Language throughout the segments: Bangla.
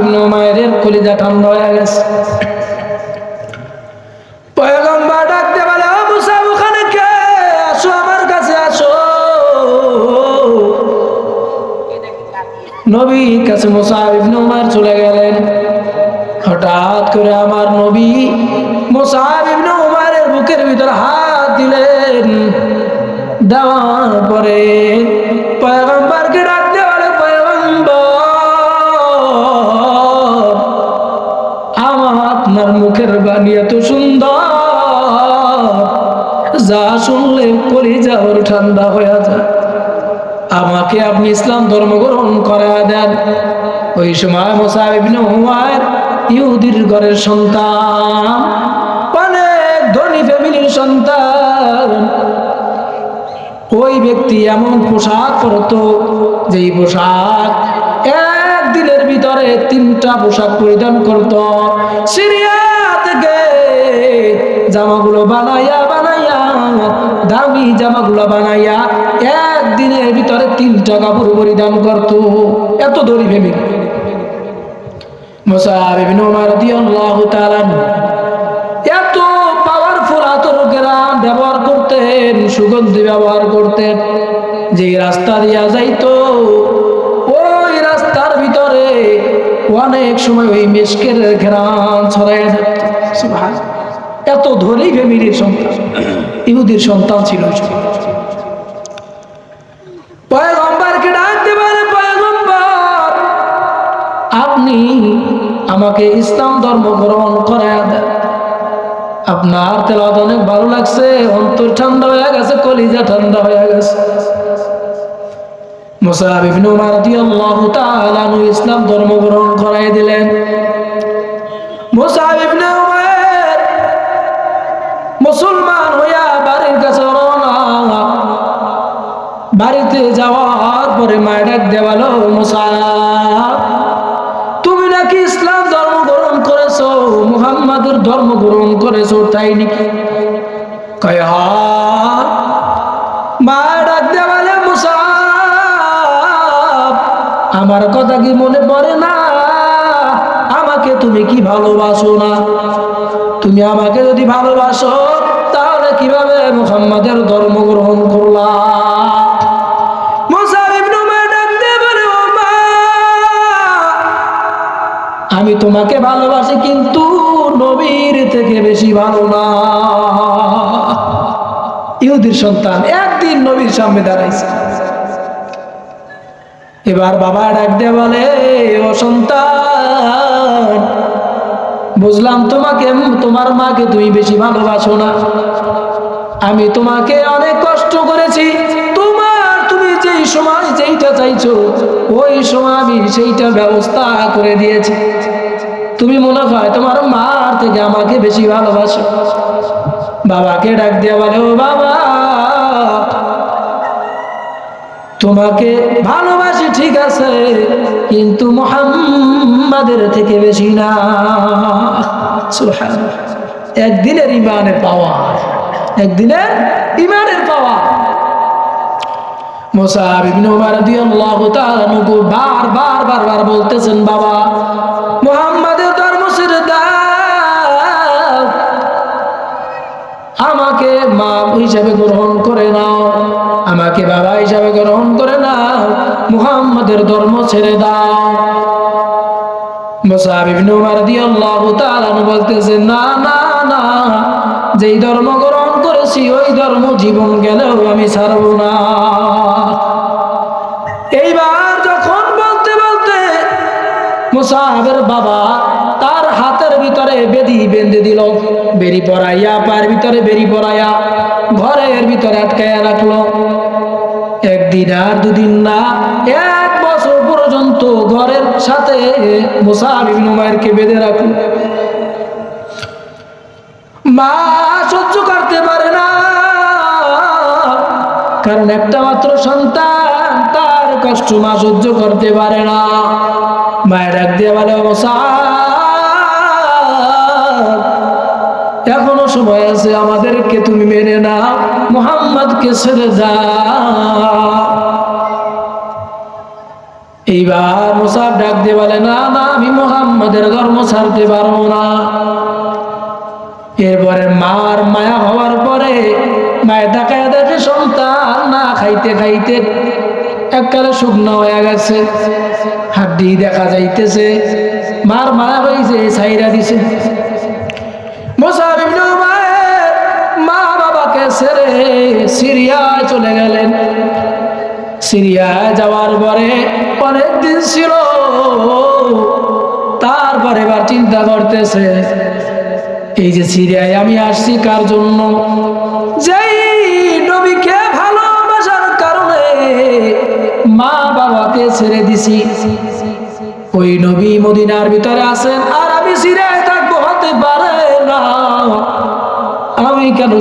ইবনে উমাইরের কলিজা ঠান্ডা হয়ে গেছে। নবীর কাছে মুসা ইবনে উমাইর চলে গেলেন। হঠাৎ করে আমার নবী মুসা ইবনে উমাইরের বুকের ভিতর হাত দিলেন। দেওয়ার পরে আপনার মুখের বাণী এত সুন্দর। যা শুনলে কলিজা ওর ঠান্ডা হয়ে যায়। আমাকে আপনি ইসলাম ধর্ম গ্রহণ করা দেন। ওই সময় মোসাহিবিন হুমায়ের ইহুদির ঘরের সন্তান, অনেক ধনী ফ্যামিলির সন্তান। ওই ব্যক্তি এমন পোশাক পরতো যেই পোশাক একদিনের ভিতরে তিনটা পোশাক পরিধান করত। সিরিয়া জামাগুলো বানাইয়া বানাইয়া, দামি জামাগুলো বানাইয়া, একদিনের ভিতরে তিনটা কাপড় পরিধান করত। এত দড়ি তাআলা এত পাওয়ারফুল ব্যবহার করতেন, সুগন্ধি ব্যবহার করতেন। যে রাস্তা দিয়া যাইতো, ওই রাস্তার ভিতরে অনেক সময় ওই মেশকের ঘেরান ছড়াইয়া যেত। এত ধনী ফ্যামিলির সন্তান, ইহুদির সন্তান ছিল আপনি আমাকে ইসলাম ধর্ম গ্রহণ করায় দেন। আপনার তেলাওয়াত অনেক ভালো লাগছে, অন্তর ঠান্ডা হয়ে গেছে, কলিজা ঠান্ডা হয়ে গেছে। ইসলাম ধর্ম গ্রহণ করাই দিলেন। মুসাহাব বাড়িতে যাওয়ার পরে মায়ের ডাক দেওয়ালো মুসাহাব তুমি নাকি ইসলাম ধর্ম গ্রহণ করেছ, মুহাম্মাদের ধর্ম গ্রহণ করেছ তাই নাকি? হা। ডাক দেওয়ালে আমার কথা কি মনে পড়ে না? আমাকে তুমি কি ভালোবাসো না? তুমি আমাকে যদি ভালোবাসো, তাহলে কীভাবে মুহাম্মাদের ধর্ম গ্রহণ করলা? তোমাকে ভালোবাসি কিন্তু নবীর থেকে বেশি ভালো না। ইহুদির সন্তান একদিন নবীর সামনে দাঁড়াইছে। এবার বাবা ডাক দিয়ে বলে, ও সন্তান, বুঝলাম তোমাকে, তোমার মাকে তুমি বেশি ভালোবাসো না। আমি তোমাকে অনেক কষ্ট করেছি। তোমার তুমি যেই সময় যেইটা চাইছো, ওই সময় আমি সেইটা ব্যবস্থা করে দিয়েছি। তুমি মনে হয়, তোমার মার থেকে আমাকে বেশি ভালোবাসো। বাবাকে ডাক দিয়ে বলে, ও বাবা, তোমাকে ভালোবাসি, ঠিক আছে, কিন্তু মোহাম্মদের থেকে বেশি না। একদিনের ইমানের পাওয়া একদিনের ইমানের পাওয়া তাআলা নকু বার বার বার বার বলতেছেন, বাবা মা হিসাবে গ্রহণ করে নাও। আমাকে বাবা হিসাবে গ্রহণ করে নাও। মুহাম্মাদের ধর্ম ছেড়ে দাও। বলতেছেন না না না। যেই ধর্ম গ্রহণ করেছি, ওই ধর্ম জীবন গেলেও আমি ছাড়ব না। এইবার যখন বলতে বলতে মুসাহাবের বাবা হাতের বেদি বেঁধে দিল। বেরি পরাইয়া পায়ের ভিতরে বেরি পরাইয়া ঘরের ভিতরে আটকাইয়া রাখল। একদিন আর দুদিন না, এক বছর পর্যন্ত ঘরের সাথে মুসাহাব ইবনে উমাইরকে বেঁধে রাখল। মা সহ্য করতে পারে না, কারণ একটা মাত্র সন্তান, তার কষ্ট মা সহ্য করতে পারে না। মায়ের ডাক দিয়ে বলে এখনও সময় আছে আমাদেরকে তুমি মেনে না মোহাম্মদকে ছেড়ে দাও। এইবার মুসাব ডাক দিয়ে বলে, না না, আমি মোহাম্মদের ধর্ম ছাড়তে পারব না। এরপরে মার মায়া হওয়ার পরে মায়ের তাকায় দেখে সন্তান না খাইতে খাইতে এককালে শুকনো হয়ে গেছে। হাড্ডি দেখা যাইতেছে, মার মায়া হয়েছে ছাইরা দিছে। মা বাবাকে সিরিয়ায় চলে গেলেন। সিরিয়ায় যাওয়ার পরে অনেক দিন ছিল, তারপরে এবার চিন্তা করতেছে, এই যে সিরিয়ায় আমি আসছি কার জন্য? যেই নবীকে ভালোবাসার কারণে মা বাবাকে ছেড়ে দিছি। ওই নবী মদিনার ভিতরে আছেন আর আমি সিরিয়ায়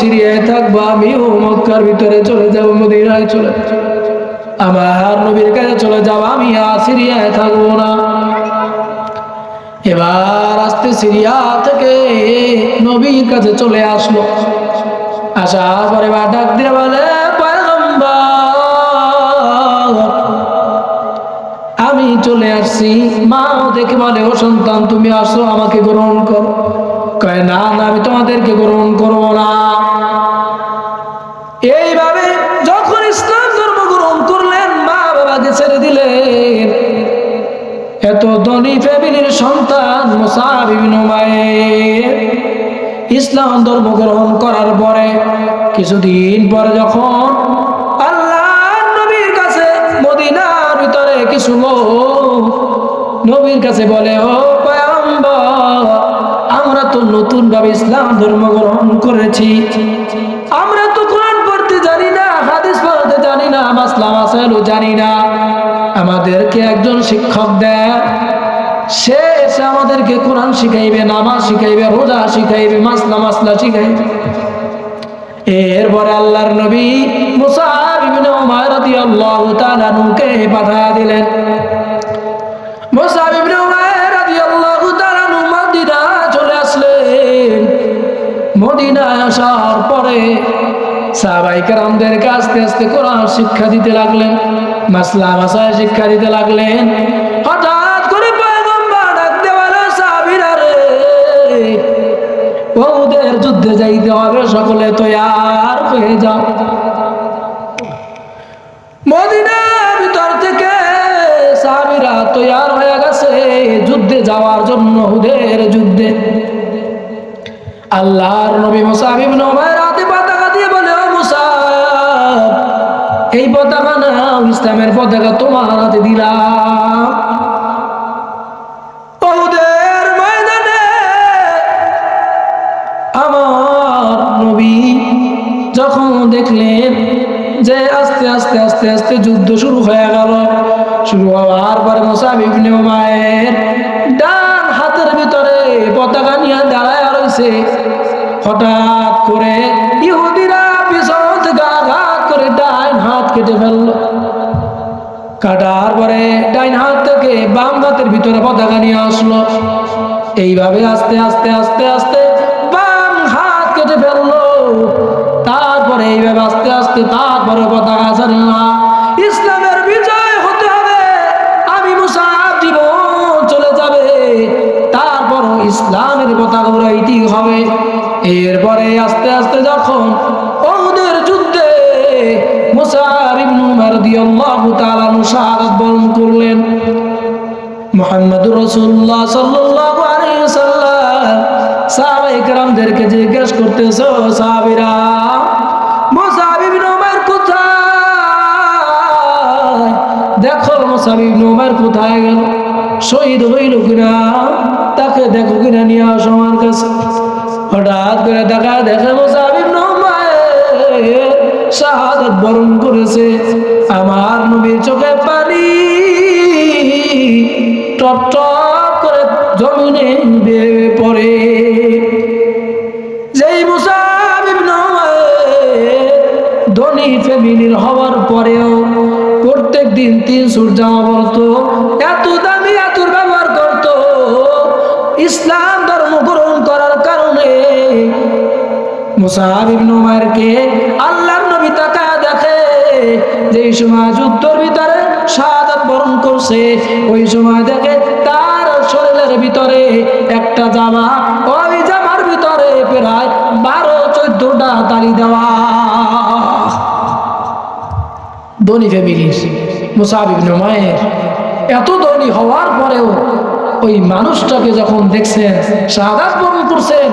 সিরিয়ায় থাকব, আমিও মক্কার ভিতরে চলে যাব, মদিনায় চলে আমার নবীর কাছে চলে যাব, আমি আর সিরিয়ায় থাকব না। এবার আসতে সিরিয়া থেকে নবীর কাছে চলে আসলো। আসার পরে বা ডাক দিয়ে বলে আমি চলে আসছি। মাও দেখে বলে, ও সন্তান, তুমি আসো, আমাকে গ্রহণ করো। কয়, না না, আমি তোমাদেরকে গ্রহণ করব না। ছেড়ে দিলেন। এত ধনী ফ্যামিলির সন্তান মায়ের ইসলাম ধর্ম গ্রহণ করার পরে, কিছুদিন পরে যখন আমরা তো নতুন ভাবে ইসলাম ধর্ম গ্রহণ করেছি। না মাসলা জানি না। আমাদেরকে একজন শিক্ষক দেয়। সে এসে আমাদেরকে কোরআন শিখাইবে, নামাজ শিখাইবে, রোজা শিখাইবে মাসলা মাসলা শিখাইবে। এরপরে আল্লাহর নবী মুসা ইবনে উমার রাদিয়াল্লাহু তাআলা নুকে পাঠিয়ে দিলেন। মুসা ইবনে উমার রাদিয়াল্লাহু তাআলা নু মদিনা চলে আসলেন। মদিনায় আসার পরে সাহাবাই কারামদেরকে আস্তে আস্তে কোরআন শিক্ষা দিতে লাগলেন, মাসলা মাসায় শিক্ষা দিতে লাগলেন। হঠাৎ করে পয়গম্বর ডাক দেওয়ালে সাহাবীরা রে, বহুদের যুদ্ধে যাইতে হবে, সকলে তৈয়ার হয়ে যাও। মদিনার ভিতর থেকে সাহাবীরা তৈয়ার হয়ে গেছে, যুদ্ধে যাওয়ার জন্য হুদের যুদ্ধে। আল্লাহর নবী মুসাব ইবনে ইসলামের পতাকা তোমার হাতে দিলাম। আমার নবী যখন দেখলেন যে আস্তে আস্তে আস্তে আস্তে যুদ্ধ শুরু হয়ে গেল, শুরু হওয়ার পরে মুসাব ইবনে উমাইর ডান হাতের ভিতরে পতাকা নিয়ে দাঁড়ায় রয়েছে। হঠাৎ কেটে ফেলল। কাটার পরে ডাইন হাত থেকে বাম হাতের ভিতরে পতাকা নিয়ে আসলো। এইভাবে আস্তে আস্তে আস্তে আস্তে বাম হাত কেটে ফেলল। তারপরে এইভাবে আস্তে আস্তে তারপরে পতাকা ছাড়লা ইসলামের বিজয় হতে হবে। আমি মুসাফ জীবন চলে যাবে। তারপর ইসলামের পতাকা উড়াইতেই হবে। এরপরে আস্তে আস্তে যখন রাদিয়াল্লাহু বরণ করলেন। মুহাম্মদুর রাসূলুল্লাহ সাল্লাল্লাহু আলাইহি ওয়াসাল্লাম। সাহাবায়ে কেরামদেরকে জিজ্ঞেস করতেছো সাহাবীরা, মুসাব ইবনে উমর কোথায়? দেখো, মুসাব ইবনে কোথায় গেল? শহীদ হইল কিনা? তাকে দেখো কিনা, নিয়ে আসো আমার কাছে। হঠাৎ করে দেখা, দেখে মুসাব ইবনে শাহাদাত বরণ করেছে। চোখে পানি, টপ করে জমিনে বেয়ে পড়ে। যেই ধনী ফ্যামিলির হওয়ার পরেও প্রত্যেক দিন তিন সুর জামা এত দামি, এত ব্যবহার করত। ইসলাম ধর্ম গ্রহণ করার কারণে মুসাহাব ইবনে উমারকে আল্লাহর নবী তাকা দেখে যেই সময় যুদ্ধের ভিতরে শাহাদাত বরণ করছে, ওই সময় দেখে তার শরীরের ভিতরে একটা জামা, ওই জামার ভিতরে প্রায় বারো, চোদ্দটা তালি দেওয়া। ধনী এত ধনী হওয়ার পরেও ওই মানুষটাকে যখন দেখছেন, শাহাদাত বরণ করছেন,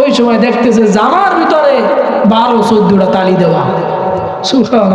ওই সময় দেখতেছে জামার ভিতরে বারো, চোদ্দটা তালি দেওয়া। সুখান